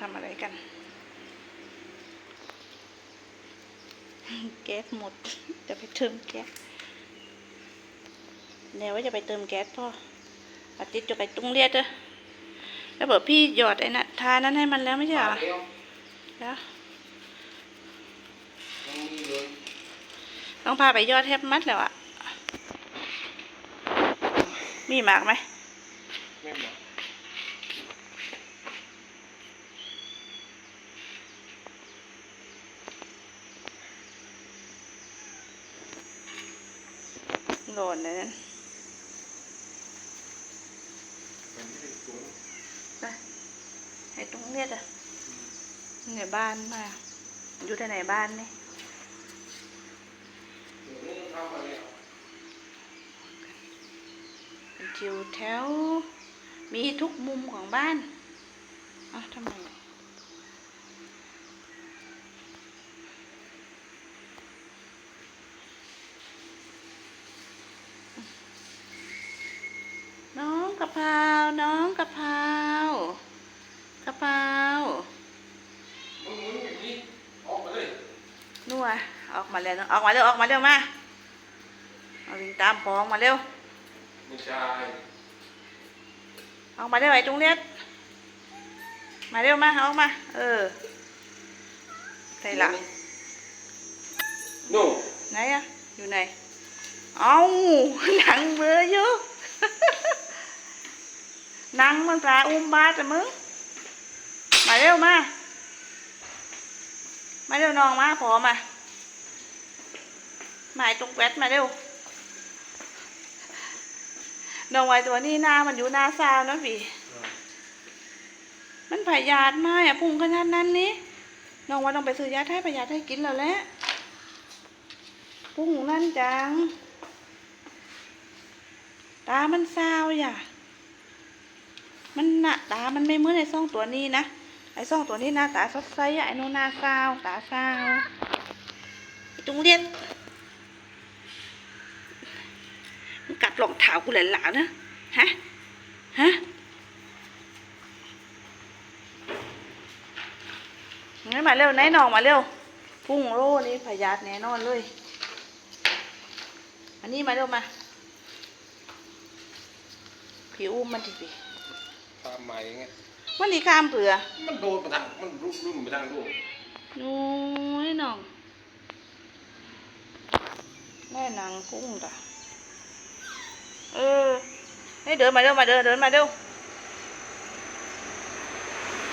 ทำอะไรกัน แก๊สหมด จะไปเติมแก๊สเดี๋ยวว่าจะไปเติมแก๊สพ่ออาทิตย์จะไปตุ้งเรียดเด้อแล้วบอกพี่หยอดไอ้นะทานั้นให้มันแล้วไม่ใช่เหรอเดียวแล้วยังมีเลยต้องพาไปยอดแทบมัดแล้วอะมีหมากไหมไม่หมด โหลนเลยนั่นไปให้ตุ้งเรียดอะในบ้านมา อยู่ที่ไหนบ้านนี่เดี๋ยวนี้ทำมาแล้วเป็นจิวแถว มีทุกมุมของบ้านอะทำไมอะน้องกะเพราน้องกะเพรากะเพรามึงมึงอย่างนี้ออกมาเลยนัวออกมาแล้วออกมาเร็วออกมาเร็วมาเอาวิ่งตามพองมาเร็วไม่ใช่ออกมาเร็วไอ้จุงเล็ดมาเร็วมาออกมา เออใส่ละโน่ไหนอะอยู่ไหน เอาหนังเบลออยู่ห นังมันปลาอุ้มบาดอะมึง มาเร็วมา มาเร็วน้องมาพอมาหมายตรงแวดมาเร็วน้องไว้ตัวนี้หน้ามันอยู่หน้าซาวนะพี่ มันพยาธิมากอะพุงขนาดนั้นนี้น้องว่าต้องไปซื้อยาให้พยาธิให้กินแล้วแหละพุงนั่นจัง ตามันซาวอย่า มันหน้าตา มันไม่เหมือนไอ้ซ่องตัวนี้นะ ไอ้ซ่องตัวนี้หน้าตาสดใสอะไอ้โนนหน้าซาวตาซาวไอ้ตรงเรียนมันกัดรองเท้ากูหลาๆนะ ฮะ ฮะงั้นมาเร็วไหนหนองมาเร็ว พุ่งโลนี่พยาธแน่นอนเลย อันนี้มาเร็วมา ผิวมันที ตามใหม่ไงวันนี้ข้ามเปลือมันโดนไปทางมันรุ่มรุ่มไปทางรุ่มนู้ยน้องแม่นางพุ่งจ้ะเออให้เดินมาเร็วมาเดินเดินมาเร็ว